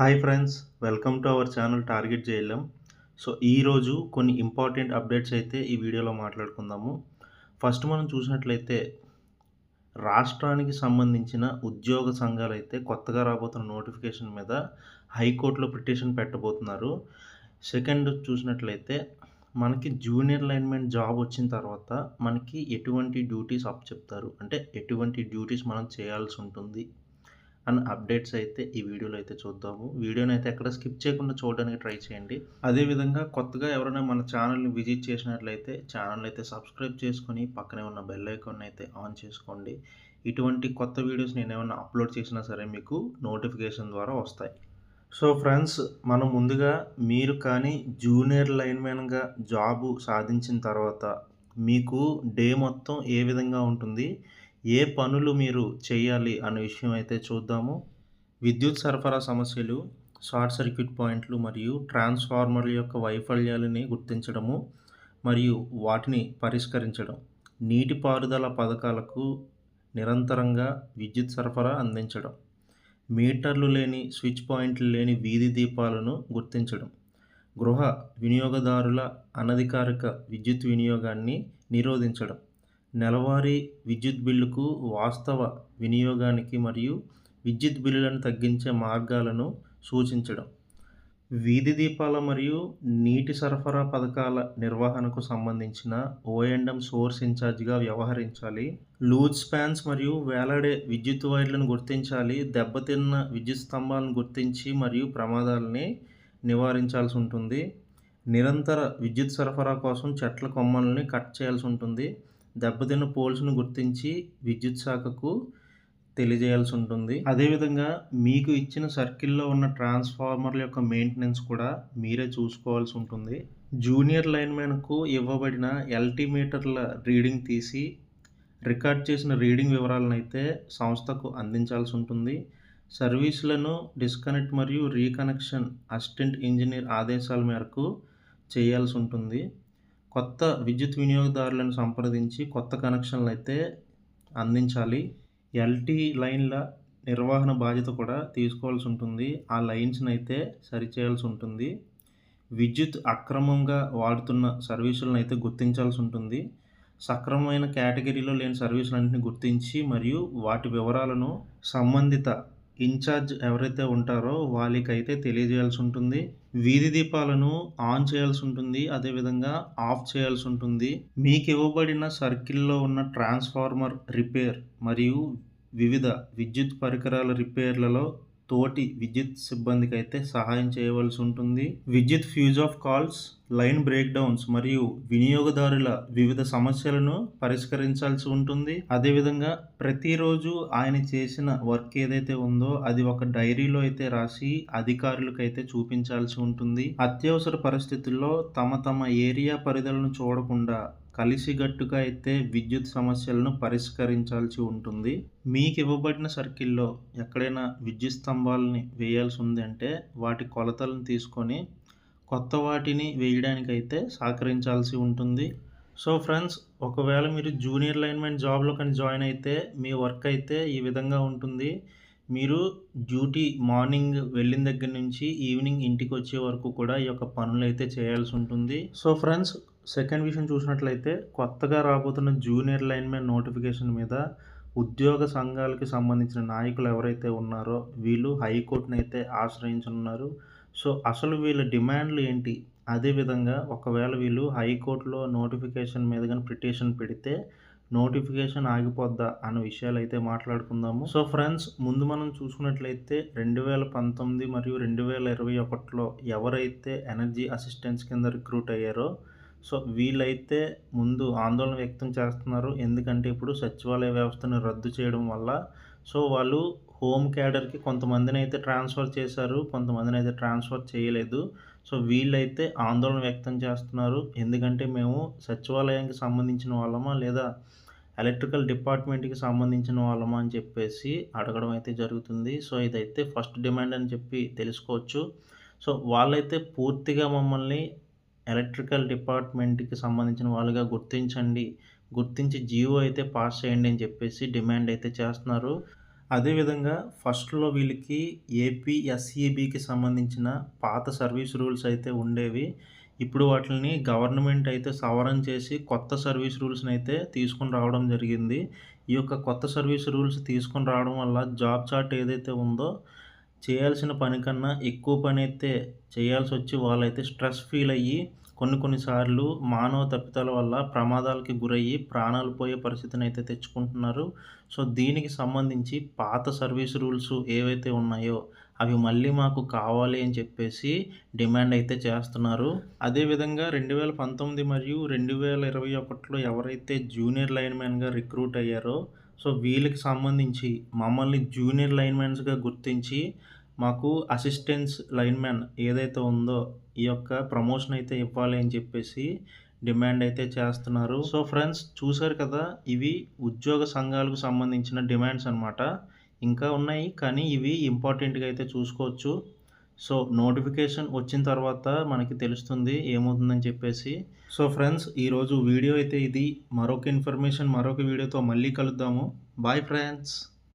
Hi friends welcome to our channel target JLM. So ఈరోజు కొన్ని important updates అయితే ఈ వీడియోలో మాట్లాడుకుందాము. ఫస్ట్ మనం చూసినట్లయితే రాష్ట్రానికి సంబంధించిన ఉద్యోగ సంఘాలు అయితే కొత్తగా రాబోతున్న నోటిఫికేషన్ మీద హైకోర్టులో పిటిషన్ పెట్టబోతున్నారు. సెకండ్ చూసినట్లయితే మనకి జూనియర్ లైన్మెన్ జాబ్ వచ్చిన తర్వాత మనకి ఎటువంటి డ్యూటీస్ అప్ చెప్తారు? అంటే ఎటువంటి డ్యూటీస్ మనం చేయాల్సి ఉంటుంది? అండ్ అప్డేట్స్ అయితే ఈ వీడియోలో అయితే చూద్దాము. వీడియోని అయితే ఎక్కడ స్కిప్ చేయకుండా చూడడానికి ట్రై చేయండి. అదేవిధంగా కొత్తగా ఎవరైనా మన ఛానల్ని విజిట్ చేసినట్లయితే ఛానల్ అయితే సబ్స్క్రైబ్ చేసుకొని పక్కనే ఉన్న బెల్ ఐకాన్ అయితే ఆన్ చేసుకోండి. ఇటువంటి కొత్త వీడియోస్ నేను ఏమైనా అప్లోడ్ చేసినా సరే మీకు నోటిఫికేషన్ ద్వారా వస్తాయి. సో ఫ్రెండ్స్ మనం ముందుగా మీరు కానీ జూనియర్ లైన్మెన్గా జాబు సాధించిన తర్వాత మీకు డే మొత్తం ఏ విధంగా ఉంటుంది? ఏ పనులు మీరు చేయాలి అనే విషయం అయితే చూద్దాము. విద్యుత్ సరఫరా సమస్యలు షార్ట్ సర్క్యూట్ పాయింట్లు మరియు ట్రాన్స్ఫార్మర్ల యొక్క వైఫల్యాలని గుర్తించడము మరియు వాటిని పరిష్కరించడం. నీటిపారుదల పథకాలకు నిరంతరంగా విద్యుత్ సరఫరా అందించడం. మీటర్లు లేని స్విచ్ పాయింట్లు లేని వీధి దీపాలను గుర్తించడం. గృహ వినియోగదారుల అనధికారిక విద్యుత్ వినియోగాన్ని నిరోధించడం. నెలవారీ విద్యుత్ బిల్లుకు వాస్తవ వినియోగానికి మరియు విద్యుత్ బిల్లులను తగ్గించే మార్గాలను సూచించడం. వీధి దీపాల మరియు నీటి సరఫరా పథకాల నిర్వహణకు సంబంధించిన ఓఎండం సోర్స్ ఇన్ఛార్జ్గా వ్యవహరించాలి. లూజ్ స్పాన్స్ మరియు వేలాడే విద్యుత్ వైర్లను గుర్తించాలి. దెబ్బతిన్న విద్యుత్ స్తంభాలను గుర్తించి మరియు ప్రమాదాలని నివారించాల్సి ఉంటుంది. నిరంతర విద్యుత్ సరఫరా కోసం చెట్ల కొమ్మల్ని కట్ చేయాల్సి ఉంటుంది. దెబ్బతిన్న పోల్స్ను గుర్తించి విద్యుత్ శాఖకు తెలియజేయాల్సి ఉంటుంది. అదేవిధంగా మీకు ఇచ్చిన సర్కిల్లో ఉన్న ట్రాన్స్ఫార్మర్ల యొక్క మెయింటెనెన్స్ కూడా మీరే చూసుకోవాల్సి ఉంటుంది. జూనియర్ లైన్మెన్కు ఇవ్వబడిన ఎల్టీమీటర్ల రీడింగ్ తీసి రికార్డ్ చేసిన రీడింగ్ వివరాలను అయితే సంస్థకు అందించాల్సి ఉంటుంది. సర్వీసులను డిస్కనెక్ట్ మరియు రీకనెక్షన్ అసిస్టెంట్ ఇంజనీర్ ఆదేశాల మేరకు చేయాల్సి ఉంటుంది. కొత్త విద్యుత్ వినియోగదారులను సంప్రదించి కొత్త కనెక్షన్లు అయితే అందించాలి. ఎల్టీ లైన్ల నిర్వహణ బాధ్యత కూడా తీసుకోవాల్సి ఉంటుంది ఆ లైన్స్ని అయితే సరిచేయాల్సి ఉంటుంది విద్యుత్ అక్రమంగా వాడుతున్న సర్వీసులను అయితే గుర్తించాల్సి ఉంటుంది సక్రమమైన కేటగిరీలో లేని సర్వీసులన్నింటినీ గుర్తించి మరియు వాటి వివరాలను సంబంధిత ఇన్ఛార్జ్ ఎవరైతే ఉంటారో వాళ్ళకైతే తెలియజేయాల్సి ఉంటుంది వీధి దీపాలను ఆన్ చేయాల్సి ఉంటుంది అదేవిధంగా ఆఫ్ చేయాల్సి ఉంటుంది మీకు ఇవ్వబడిన సర్కిల్లో ఉన్న ట్రాన్స్ఫార్మర్ రిపేర్ మరియు వివిధ విద్యుత్ పరికరాల రిపేర్లలో తోటి విద్యుత్ సిబ్బందికి అయితే సహాయం చేయవలసి ఉంటుంది. విద్యుత్ fuse off calls line breakdowns మరియు వినియోగదారుల వివిధ సమస్యలను పరిష్కరించాల్సి ఉంటుంది. అదేవిధంగా ప్రతిరోజు ఆయన చేసిన వర్క్ ఏదైతే ఉందో అది ఒక డైరీలో అయితే రాసి అధికారులకు అయితే చూపించాల్సి ఉంటుంది. అత్యవసర పరిస్థితుల్లో తమ తమ ఏరియా పరిధులను చూడకుండా కలిసిగట్టుగా అయితే విద్యుత్ సమస్యలను పరిష్కరించాల్సి ఉంటుంది. మీకు ఇవ్వబడిన సర్కిల్లో ఎక్కడైనా విద్యుత్ స్తంభాలని వేయాల్సి ఉంది అంటే వాటి కొలతలను తీసుకొని కొత్త వాటిని వేయడానికైతే సహకరించాల్సి ఉంటుంది. సో ఫ్రెండ్స్ ఒకవేళ మీరు జూనియర్ లైన్మెన్ జాబ్లో కానీ జాయిన్ అయితే మీ వర్క్ అయితే ఈ విధంగా ఉంటుంది. మీరు డ్యూటీ మార్నింగ్ వెళ్ళిన దగ్గర నుంచి ఈవినింగ్ ఇంటికి వచ్చే వరకు కూడా ఈ యొక్క పనులు అయితే చేయాల్సి ఉంటుంది సో ఫ్రెండ్స్ సెకండ్ విషయం చూసినట్లయితే కొత్తగా రాబోతున్న జూనియర్ లైన్మెన్ నోటిఫికేషన్ మీద ఉద్యోగ సంఘాలకి సంబంధించిన నాయకులు ఎవరైతే ఉన్నారో వీళ్ళు హైకోర్టును అయితే ఆశ్రయించనున్నారు. సో అసలు వీళ్ళ డిమాండ్లు ఏంటి? అదేవిధంగా ఒకవేళ వీళ్ళు హైకోర్టులో నోటిఫికేషన్ మీద కానీ పిటిషన్ పెడితే నోటిఫికేషన్ ఆగిపోద్దా అనే విషయాలు అయితే మాట్లాడుకుందాము. సో ఫ్రెండ్స్ ముందు మనం చూసుకున్నట్లయితే రెండు వేల పంతొమ్మిది మరియు రెండు వేల ఇరవై ఒకటిలో ఎవరైతే ఎనర్జీ అసిస్టెంట్స్ కింద రిక్రూట్ అయ్యారో సో వీళ్ళైతే ముందు ఆందోళన వ్యక్తం చేస్తున్నారు. ఎందుకంటే ఇప్పుడు సచివాలయ వ్యవస్థను రద్దు చేయడం వల్ల సో వాళ్ళు హోమ్ క్యాడర్కి కొంతమందిని అయితే ట్రాన్స్ఫర్ చేశారు కొంతమందిని అయితే ట్రాన్స్ఫర్ చేయలేదు. సో వీళ్ళైతే ఆందోళన వ్యక్తం చేస్తున్నారు. ఎందుకంటే మేము సచివాలయానికి సంబంధించిన వాళ్ళమా లేదా ఎలక్ట్రికల్ డిపార్ట్మెంట్కి సంబంధించిన వాళ్ళమా అని చెప్పేసి అడగడం అయితే జరుగుతుంది. సో ఇదైతే ఫస్ట్ డిమాండ్ అని చెప్పి తెలుసుకోవచ్చు. సో వాళ్ళైతే పూర్తిగా మమ్మల్ని ఎలక్ట్రికల్ డిపార్ట్మెంట్కి సంబంధించిన వాళ్ళుగా గుర్తించండి గుర్తించి జియో అయితే పాస్ చేయండి అని చెప్పేసి డిమాండ్ అయితే చేస్తున్నారు అదేవిధంగా ఫస్ట్‌లో వీళ్ళకి ఏపీ ఎస్ఈబికి సంబంధించిన పాత సర్వీస్ రూల్స్ అయితే ఉండేవి. ఇప్పుడు వాటిని గవర్నమెంట్ అయితే సవరణ చేసి కొత్త సర్వీస్ రూల్స్ని అయితే తీసుకొని రావడం జరిగింది. ఈ యొక్క కొత్త సర్వీస్ రూల్స్ తీసుకొని రావడం వల్ల జాబ్ చార్ట్ ఏదైతే ఉందో చేయాల్సిన పని కన్నా ఎక్కువ పనైతే చేయాల్సొచ్చి వాళ్ళైతే స్ట్రెస్ ఫీల్ అయ్యి కొన్ని కొన్నిసార్లు మానవ తప్పిదాల వల్ల ప్రమాదాలకి గురయ్యి ప్రాణాలు పోయే పరిస్థితిని అయితే తెచ్చుకుంటున్నారు. సో, దీనికి సంబంధించి పాత సర్వీస్ రూల్స్ ఏవైతే ఉన్నాయో అవి మళ్ళీ మాకు కావాలి అని చెప్పేసి డిమాండ్ అయితే చేస్తున్నారు. అదేవిధంగా 2019 మరియు 2021లో ఎవరైతే జూనియర్ లైన్‌మెన్‌గా రిక్రూట్ అయ్యారో సో, వీళ్ళకి సంబంధించి మమ్మల్ని జూనియర్ లైన్‌మెన్స్‌గా గుర్తించి మాకు అసిస్టెన్స్ లైన్‌మెన్ ఏదైతే ఉందో ఈ యొక్క ప్రమోషన్ అయితే ఇవ్వాలి అని చెప్పేసి డిమాండ్ అయితే చేస్తున్నారు. సో, ఫ్రెండ్స్ చూసారు కదా! ఇవి ఉద్యోగ సంఘాలకు సంబంధించిన డిమాండ్స్ అనమాట. ఇంకా ఉన్నాయి. కానీ ఇవి ఇంపార్టెంట్‌గా అయితే చూసుకోవచ్చు. సో, నోటిఫికేషన్ వచ్చిన తర్వాత మనకి తెలుస్తుంది ఏమవుతుందని చెప్పేసి. సో, ఫ్రెండ్స్ ఈరోజు వీడియో అయితే ఇది. మరొక ఇన్ఫర్మేషన్ మరొక వీడియోతో మళ్ళీ కలుద్దాము. Bye friends.